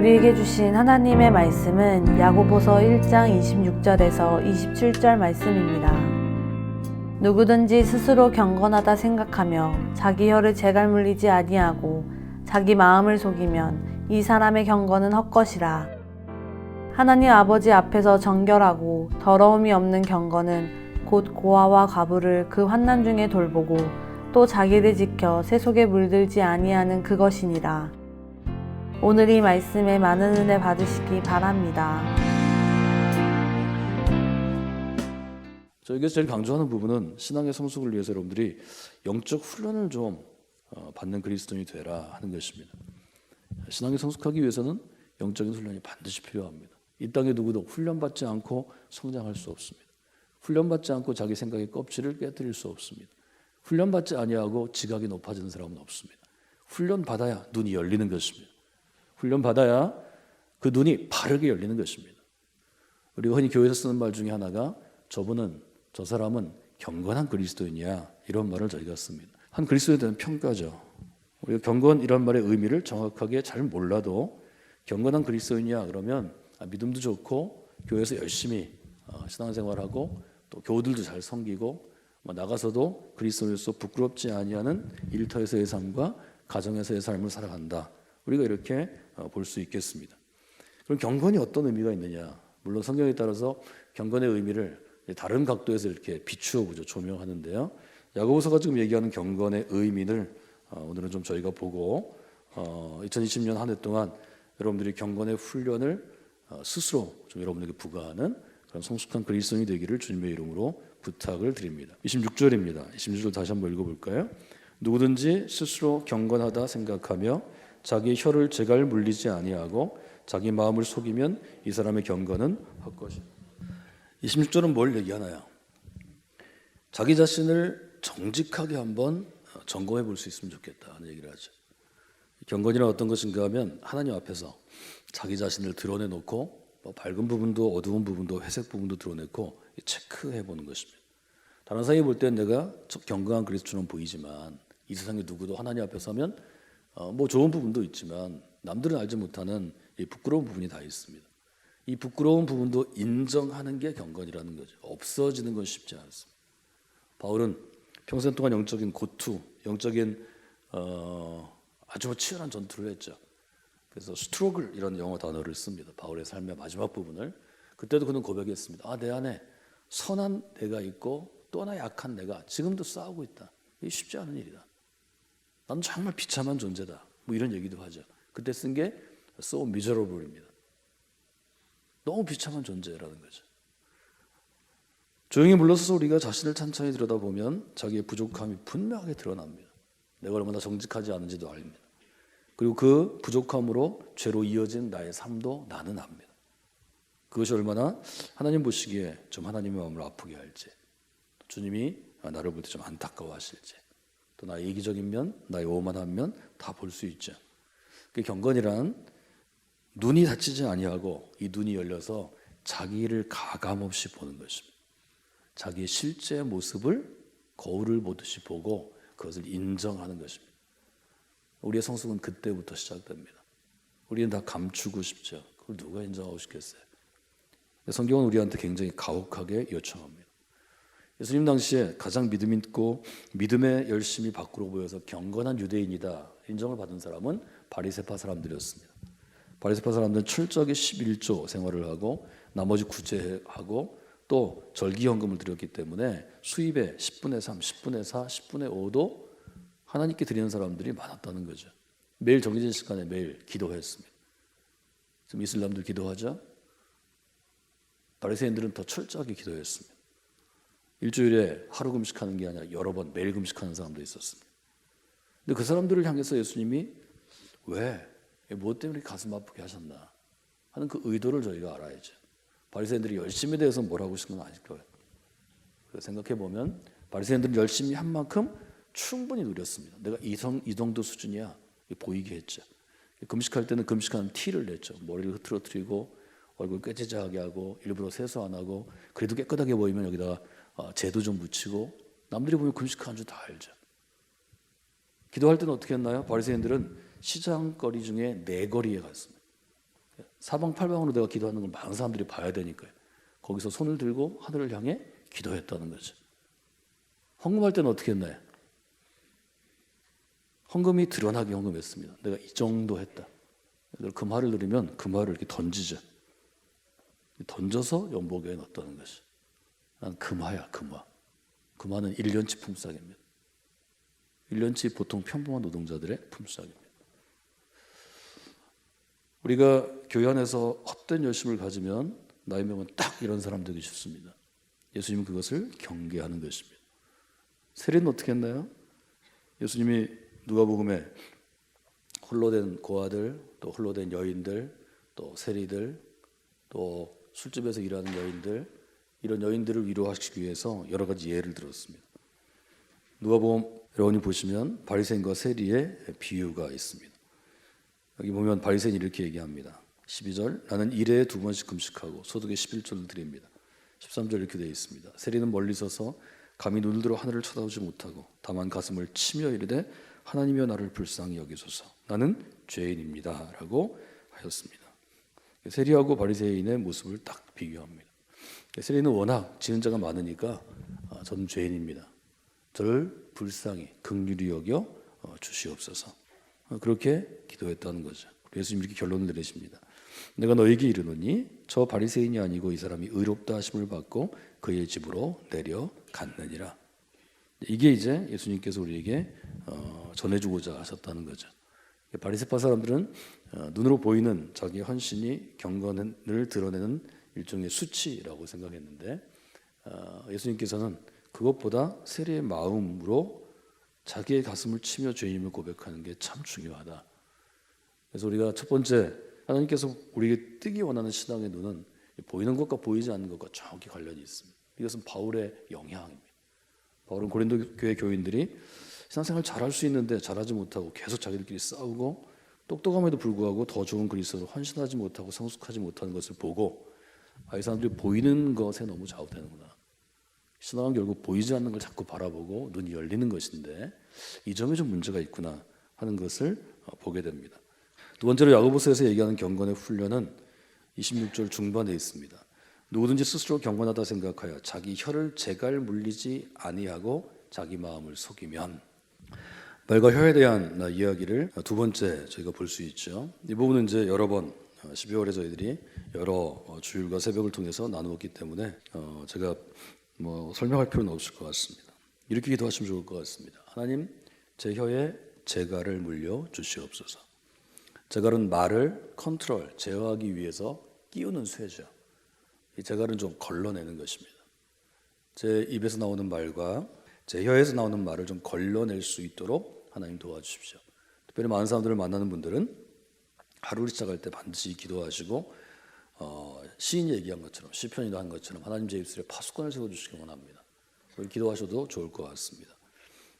우리에게 주신 하나님의 말씀은 야고보서 1장 26절에서 27절 말씀입니다. 누구든지 스스로 경건하다 생각하며 자기 혀를 재갈 물리지 아니하고 자기 마음을 속이면 이 사람의 경건은 헛것이라. 하나님 아버지 앞에서 정결하고 더러움이 없는 경건은 곧 고아와 가부를 그 환난 중에 돌보고 또 자기를 지켜 세속에 물들지 아니하는 그것이니라. 오늘 이 말씀에 많은 은혜 받으시기 바랍니다. 저에게서 제일 강조하는 부분은 신앙의 성숙을 위해서 여러분들이 영적 훈련을 좀 어, 받는 그리스도인이 되라 하는 것입니다. 신앙이 성숙하기 위해서는 영적인 훈련이 반드시 필요합니다. 이 땅에 누구도 훈련받지 않고 성장할 수 없습니다. 훈련받지 않고 자기 생각의 껍질을 깨뜨릴 수 없습니다. 훈련받지 아니하고 지각이 높아지는 사람은 없습니다. 훈련 받아야 눈이 열리는 것입니다. 훈련 받아야 그 눈이 바르게 열리는 것입니다. 우리가 흔히 교회에서 쓰는 말 중에 하나가 저분은 저 사람은 경건한 그리스도인이야 이런 말을 저희가 씁니다. 한 그리스도에 대한 평가죠. 우리가 경건이란 말의 의미를 정확하게 잘 몰라도 경건한 그리스도인이야 그러면 아, 믿음도 좋고 교회에서 열심히 어, 신앙생활하고 또 교우들도 잘 섬기고 뭐 나가서도 그리스도로서 부끄럽지 아니하는 일터에서의 삶과 가정에서의 삶을 살아간다. 우리가 이렇게 어, 볼수 있겠습니다. 그럼 경건이 어떤 의미가 있느냐? 물론 성경에 따라서 경건의 의미를 다른 각도에서 이렇게 비추어 보죠. 조명하는데요. 야고보서가 지금 얘기하는 경건의 의미를 어, 오늘은 좀 저희가 보고 2020년 한 해 동안 여러분들이 경건의 훈련을 어, 스스로 좀 여러분에게 부과하는 그런 성숙한 그리스도인이 되기를 주님의 이름으로 부탁을 드립니다. 26절입니다. 26절 다시 한번 읽어볼까요? 누구든지 스스로 경건하다 생각하며 자기 혀를 제갈 물리지 아니하고 자기 마음을 속이면 이 사람의 경건은 헛것이. 26절은 뭘 얘기하나요? 자기 자신을 정직하게 한번 점검해 볼 수 있으면 좋겠다 하는 얘기를 하죠. 경건이란 어떤 것인가 하면 하나님 앞에서 자기 자신을 드러내 놓고 뭐 밝은 부분도 어두운 부분도 회색 부분도 드러내고 체크해 보는 것입니다. 다른 사람이 볼 때는 내가 경건한 그리스도처럼 보이지만 이 세상에 누구도 하나님 앞에 서면 어, 뭐 좋은 부분도 있지만 남들은 알지 못하는 이 부끄러운 부분이 다 있습니다. 이 부끄러운 부분도 인정하는 게 경건이라는 거죠. 없어지는 건 쉽지 않습니다. 바울은 평생 동안 영적인 고투, 영적인 어, 아주 치열한 전투를 했죠. 그래서 스트로글 이런 영어 단어를 씁니다. 바울의 삶의 마지막 부분을 그때도 그는 고백했습니다. 아, 내 안에 선한 내가 있고 또 하나 약한 내가 지금도 싸우고 있다. 이게 쉽지 않은 일이다. 나는 정말 비참한 존재다. 뭐 이런 얘기도 하죠. 그때 쓴 게 so miserable입니다. 너무 비참한 존재라는 거죠. 조용히 물러서서 우리가 자신을 찬찬히 들여다보면 자기의 부족함이 분명하게 드러납니다. 내가 얼마나 정직하지 않은지도 압니다. 그리고 그 부족함으로 죄로 이어진 나의 삶도 나는 압니다. 그것이 얼마나 하나님 보시기에 좀 하나님의 마음을 아프게 할지, 주님이 나를 볼 때 좀 안타까워하실지, 또 나의 이기적인 면, 나의 오만한 면 다 볼 수 있죠. 그 경건이란 눈이 닫히지 아니하고 이 눈이 열려서 자기를 가감 없이 보는 것입니다. 자기의 실제 모습을 거울을 보듯이 보고 그것을 인정하는 것입니다. 우리의 성숙은 그때부터 시작됩니다. 우리는 다 감추고 싶죠. 그걸 누가 인정하고 싶겠어요? 성경은 우리한테 굉장히 가혹하게 요청합니다. 예수님 당시에 가장 믿음 있고 믿음에 열심히 밖으로 보여서 경건한 유대인이다 인정을 받은 사람은 바리세파 사람들이었습니다. 바리세파 사람들은 철저하게 11조 생활을 하고 나머지 구제하고 또 절기헌금을 드렸기 때문에 수입의 10분의 3, 10분의 4, 10분의 5도 하나님께 드리는 사람들이 많았다는 거죠. 매일 정해진 시간에 매일 기도했습니다. 지금 이슬람들 기도하죠. 바리새인들은 더 철저하게 기도했습니다. 일주일에 하루 금식하는 게 아니라 여러 번 매일 금식하는 사람도 있었습니다. 근데 그 사람들을 향해서 예수님이 왜, 무엇 때문에 가슴 아프게 하셨나 하는 그 의도를 저희가 알아야죠. 바리새인들이 열심에 대해서 뭐라고 하신 건 아닐 거예요. 생각해 보면 바리새인들은 열심히 한 만큼 충분히 누렸습니다. 내가 이성 이 정도 수준이야 보이게 했죠. 금식할 때는 금식하는 티를 냈죠. 머리를 흐트러뜨리고 얼굴 꾀지지하게 하고 일부러 세수 안 하고 그래도 깨끗하게 보이면 여기다가 재도 좀 묻히고 남들이 보면 금식하는 줄다 알죠. 기도할 때는 어떻게 했나요? 바리새인들은 시장거리 중에 네 거리에 갔습니다. 사방팔방으로 내가 기도하는 걸 많은 사람들이 봐야 되니까요. 거기서 손을 들고 하늘을 향해 기도했다는 거죠. 헌금할 때는 어떻게 했나요? 헌금이 드러나게 헌금했습니다. 내가 이 정도 했다. 들으면 그 말을 이렇게 던지죠. 던져서 연복에 넣었다는 것이. 난 금화야, 금화. 금화는 1년치 품삯입니다. 1년치 보통 평범한 노동자들의 품삯입니다. 우리가 교회 안에서 헛된 열심을 가지면 나의 명은 딱 이런 사람 되기 쉽습니다. 예수님은 그것을 경계하는 것입니다. 세례는 어떻게 했나요? 예수님이 누가복음에 홀로 된 고아들, 또 홀로 된 여인들, 또 세리들, 또 술집에서 일하는 여인들 이런 여인들을 위로하시기 위해서 여러 가지 예를 들었습니다. 누가복음 여러분이 보시면 바리새인과 세리의 비유가 있습니다. 여기 보면 바리새인이 이렇게 얘기합니다. 12절 나는 일에 두 번씩 금식하고 소득의 11조를 드립니다. 13절 이렇게 되어 있습니다. 세리는 멀리 서서 감히 눈을 들어 하늘을 쳐다보지 못하고 다만 가슴을 치며 이르되 하나님이여 나를 불쌍히 여기소서 나는 죄인입니다라고 하였습니다. 세리하고 바리새인의 모습을 딱 비교합니다. 세리는 워낙 지은 자가 많으니까 아, 저는 죄인입니다. 저를 불쌍히 극률이 여겨 어, 주시옵소서. 어, 그렇게 기도했다는 거죠. 예수님 이렇게 결론을 내리십니다. 내가 너에게 이르노니 저 바리새인이 아니고 이 사람이 의롭다 하심을 받고 그의 집으로 내려갔느니라. 이게 이제 예수님께서 우리에게 어, 전해주고자 하셨다는 거죠. 바리새파 사람들은 어, 눈으로 보이는 자기 헌신이 경건을 드러내는 일종의 수치라고 생각했는데 어, 예수님께서는 그것보다 세리의 마음으로 자기의 가슴을 치며 죄인임을 고백하는 게 참 중요하다. 그래서 우리가 첫 번째 하나님께서 우리에게 뜨기 원하는 신앙의 눈은 보이는 것과 보이지 않는 것과 정확히 관련이 있습니다. 이것은 바울의 영향입니다. 바울은 고린도 교회 교인들이 신앙생활 잘할 수 있는데 잘하지 못하고 계속 자기들끼리 싸우고 똑똑함에도 불구하고 더 좋은 그리스도로 헌신하지 못하고 성숙하지 못하는 것을 보고 아, 이 사람들이 보이는 것에 너무 좌우되는구나. 신앙은 결국 보이지 않는 걸 자꾸 바라보고 눈이 열리는 것인데 이 점에 좀 문제가 있구나 하는 것을 어, 보게 됩니다. 두 번째로 야고보서에서 얘기하는 경건의 훈련은 26절 중반에 있습니다. 누구든지 스스로 경건하다 생각하여 자기 혀를 재갈 물리지 아니하고 자기 마음을 속이면 말과 혀에 대한 이야기를 두 번째 저희가 볼 수 있죠. 이 부분은 이제 여러 번 12월에 저희들이 여러 주일과 새벽을 통해서 나누었기 때문에 어, 제가 뭐 설명할 필요는 없을 것 같습니다. 이렇게 기도하시면 좋을 것 같습니다. 하나님, 제 혀에 재갈을 물려 주시옵소서. 재갈은 말을 컨트롤, 제어하기 위해서 끼우는 쇠죠. 이 재갈은 좀 걸러내는 것입니다. 제 입에서 나오는 말과 제 혀에서 나오는 말을 좀 걸러낼 수 있도록 하나님 도와주십시오. 특별히 많은 사람들을 만나는 분들은 하루를 시작할 때 반드시 기도하시고 어, 시인이 얘기한 것처럼 시편이도 한 것처럼 하나님 제 입술에 파수꾼을 세워주시기 원합니다. 기도하셔도 좋을 것 같습니다.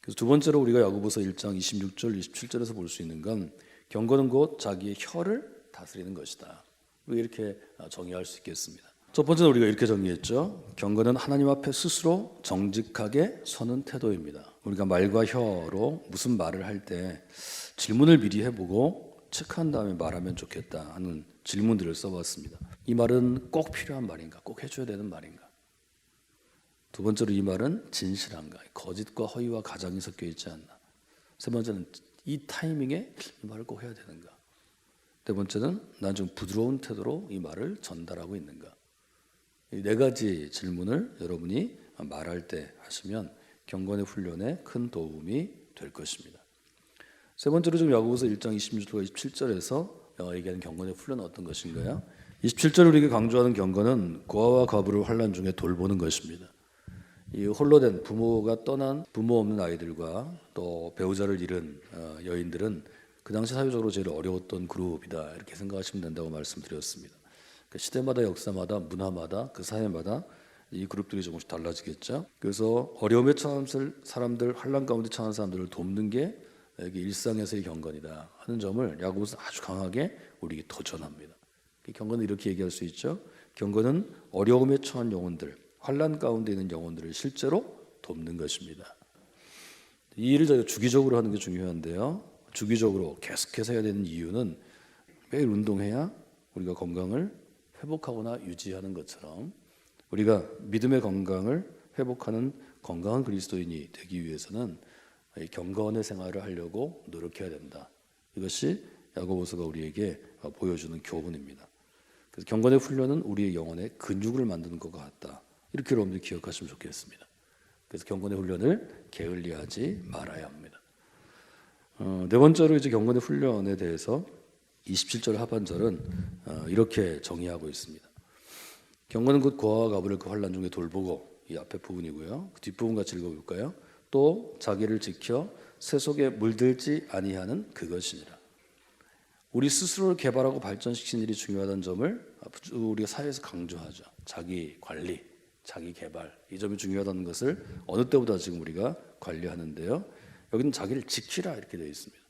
그래서 두 번째로 우리가 야고보서 1장 26절 27절에서 볼 수 있는 건 경건은 곧 자기의 혀를 다스리는 것이다. 이렇게 정의할 수 있겠습니다. 첫 번째는 우리가 이렇게 정리했죠. 경건은 하나님 앞에 스스로 정직하게 서는 태도입니다. 우리가 말과 혀로 무슨 말을 할 때 질문을 미리 해보고 체크한 다음에 말하면 좋겠다 하는 질문들을 써봤습니다. 이 말은 꼭 필요한 말인가? 꼭 해줘야 되는 말인가? 두 번째로 이 말은 진실한가? 거짓과 허위와 가장이 섞여 있지 않나? 세 번째는 이 타이밍에 이 말을 꼭 해야 되는가? 네 번째는 난 좀 부드러운 태도로 이 말을 전달하고 있는가? 이 네 가지 질문을 여러분이 말할 때 하시면 경건의 훈련에 큰 도움이 될 것입니다. 세 번째로 좀 야고보서 1장 26절과 27절에서 얘기하는 경건의 훈련은 어떤 것인가요? 27절 우리에게 강조하는 경건은 고아와 과부를 환란 중에 돌보는 것입니다. 이 홀로 된 부모가 떠난 부모 없는 아이들과 또 배우자를 잃은 어, 여인들은 그 당시 사회적으로 제일 어려웠던 그룹이다 이렇게 생각하시면 된다고 말씀드렸습니다. 그 시대마다 역사마다 문화마다 그 사회마다 이 그룹들이 조금씩 달라지겠죠. 그래서 어려움에 처한 사람들 환란 가운데 처한 사람들을 돕는 게 이게 일상에서의 경건이다 하는 점을 야고보서 아주 강하게 우리에게 도전합니다. 경건은 이렇게 얘기할 수 있죠. 경건은 어려움에 처한 영혼들, 환란 가운데 있는 영혼들을 실제로 돕는 것입니다. 이 일을 저희가 주기적으로 하는 게 중요한데요. 주기적으로 계속해서 해야 되는 이유는 매일 운동해야 우리가 건강을 회복하거나 유지하는 것처럼 우리가 믿음의 건강을 회복하는 건강한 그리스도인이 되기 위해서는 이 경건의 생활을 하려고 노력해야 된다. 이것이 야고보서가 우리에게 보여주는 교훈입니다. 그래서 경건의 훈련은 우리의 영혼에 근육을 만드는 것 같다. 이렇게 여러분들이 기억하시면 좋겠습니다. 그래서 경건의 훈련을 게을리하지 말아야 합니다. 어, 네 번째로 이제 경건의 훈련에 대해서 27절 하반절은 어, 이렇게 정의하고 있습니다. 경건은 곧 고아와 가부를 그 환란 중에 돌보고 이 앞에 부분이고요. 그 뒷부분 같이 읽어볼까요? 또 자기를 지켜 세속에 물들지 아니하는 그것이니라. 우리 스스로를 개발하고 발전시키는 일이 중요하다는 점을 우리가 사회에서 강조하죠. 자기 관리, 자기 개발 이 점이 중요하다는 것을 어느 때보다 지금 우리가 관리하는데요. 여기는 자기를 지키라 이렇게 되어 있습니다.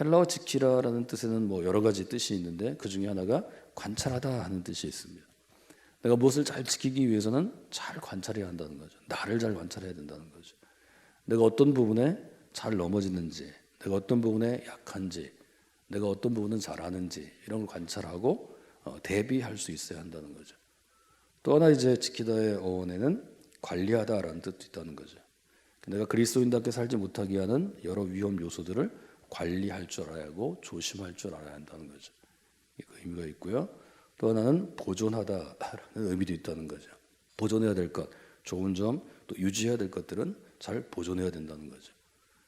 헬라어 지키라라는 뜻에는 뭐 여러 가지 뜻이 있는데 그 중에 하나가 관찰하다 하는 뜻이 있습니다. 내가 무엇을 잘 지키기 위해서는 잘 관찰해야 한다는 거죠. 나를 잘 관찰해야 된다는 거죠. 내가 어떤 부분에 잘 넘어지는지, 내가 어떤 부분에 약한지, 내가 어떤 부분은 잘하는지 이런 걸 관찰하고 어, 대비할 수 있어야 한다는 거죠. 또 하나 이제 지키다의 어원에는 관리하다라는 뜻도 있다는 거죠. 내가 그리스도인답게 살지 못하게 하는 여러 위험 요소들을 관리할 줄 알아야 하고 조심할 줄 알아야 한다는 거죠. 그 의미가 있고요. 또 하나는 보존하다라는 의미도 있다는 거죠. 보존해야 될 것, 좋은 점, 또 유지해야 될 것들은 잘 보존해야 된다는 거죠.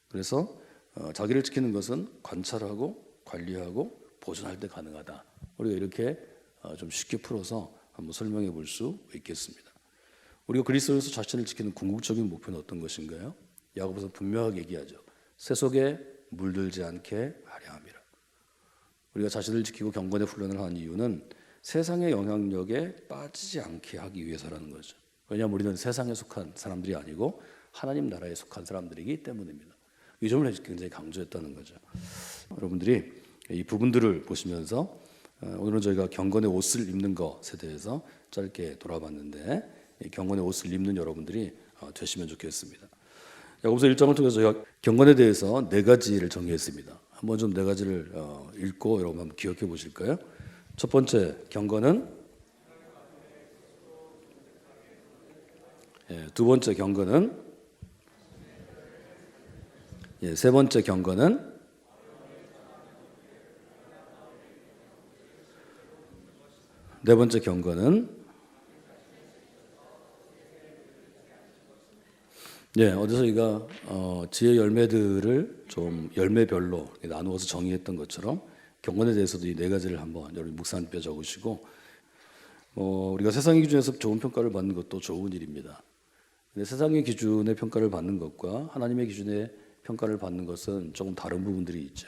그래서 어, 자기를 지키는 것은 관찰하고 관리하고 보존할 때 가능하다. 우리가 이렇게 어, 좀 쉽게 풀어서 한번 설명해 볼 수 있겠습니다. 우리가 그리스도에서 자신을 지키는 궁극적인 목표는 어떤 것인가요? 야고보서 분명하게 얘기하죠. 세속에 물들지 않게 하려 함이라. 우리가 자신을 지키고 경건의 훈련을 하는 이유는 세상의 영향력에 빠지지 않게 하기 위해서라는 거죠. 왜냐하면 우리는 세상에 속한 사람들이 아니고 하나님 나라에 속한 사람들이기 때문입니다. 이 점을 굉장히 강조했다는 거죠. 여러분들이 이 부분들을 보시면서 어, 오늘은 저희가 경건의 옷을 입는 것에 대해서 짧게 돌아봤는데 이 경건의 옷을 입는 여러분들이 어, 되시면 좋겠습니다. 야고보서 1장을 통해서 저희가 경건에 대해서 네 가지를 정리했습니다. 한번 좀 네 가지를 어, 읽고 여러분 한번 기억해 보실까요? 첫 번째 경건은 예, 두 번째 경건은 예, 세 번째 경건은 네 번째 경건은 네, 어디서 저희가 어, 지혜 열매들을 좀 열매별로 나누어서 정의했던 것처럼 경건에 대해서도 이 네 가지를 한번 여러분 묵상뼈 적으시고 어, 우리가 세상의 기준에서 좋은 평가를 받는 것도 좋은 일입니다. 근데 세상의 기준의 평가를 받는 것과 하나님의 기준의 평가를 받는 것은 조금 다른 부분들이 있죠.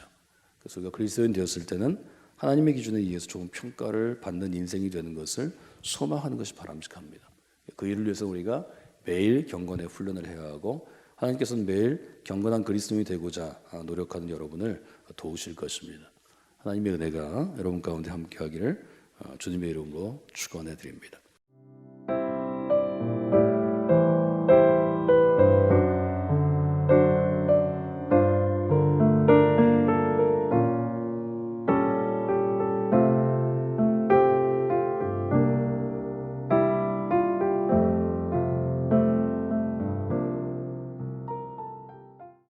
그래서 우리가 그리스도인 되었을 때는 하나님의 기준에 의해서 조금 평가를 받는 인생이 되는 것을 소망하는 것이 바람직합니다. 그 일을 위해서 우리가 매일 경건의 훈련을 해야 하고 하나님께서는 매일 경건한 그리스도인이 되고자 노력하는 여러분을 도우실 것입니다. 하나님의 은혜가 여러분 가운데 함께하기를 주님의 이름으로 축원해 드립니다.